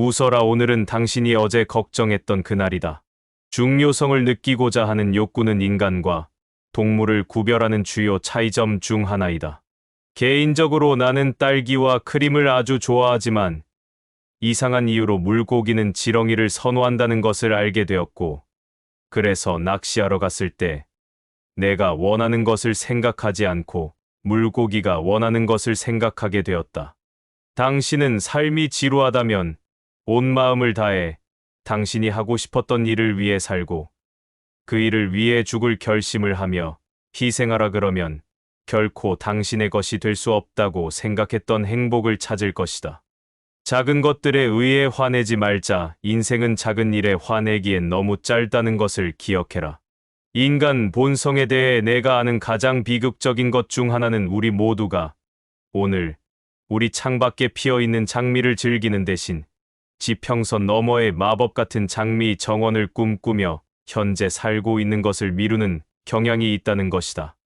웃어라 오늘은 당신이 어제 걱정했던 그날이다. 중요성을 느끼고자 하는 욕구는 인간과 동물을 구별하는 주요 차이점 중 하나이다. 개인적으로 나는 딸기와 크림을 아주 좋아하지만 이상한 이유로 물고기는 지렁이를 선호한다는 것을 알게 되었고, 그래서 낚시하러 갔을 때 내가 원하는 것을 생각하지 않고 물고기가 원하는 것을 생각하게 되었다. 당신은 삶이 지루하다면 온 마음을 다해 당신이 하고 싶었던 일을 위해 살고 그 일을 위해 죽을 결심을 하며 희생하라 그러면 결코 당신의 것이 될 수 없다고 생각했던 행복을 찾을 것이다. 작은 것들에 의해 화내지 말자. 인생은 작은 일에 화내기엔 너무 짧다는 것을 기억해라. 인간 본성에 대해 내가 아는 가장 비극적인 것 중 하나는 우리 모두가 오늘 우리 창밖에 피어 있는 장미를 즐기는 대신 지평선 너머의 마법 같은 장미 정원을 꿈꾸며 현재 살고 있는 것을 미루는 경향이 있다는 것이다.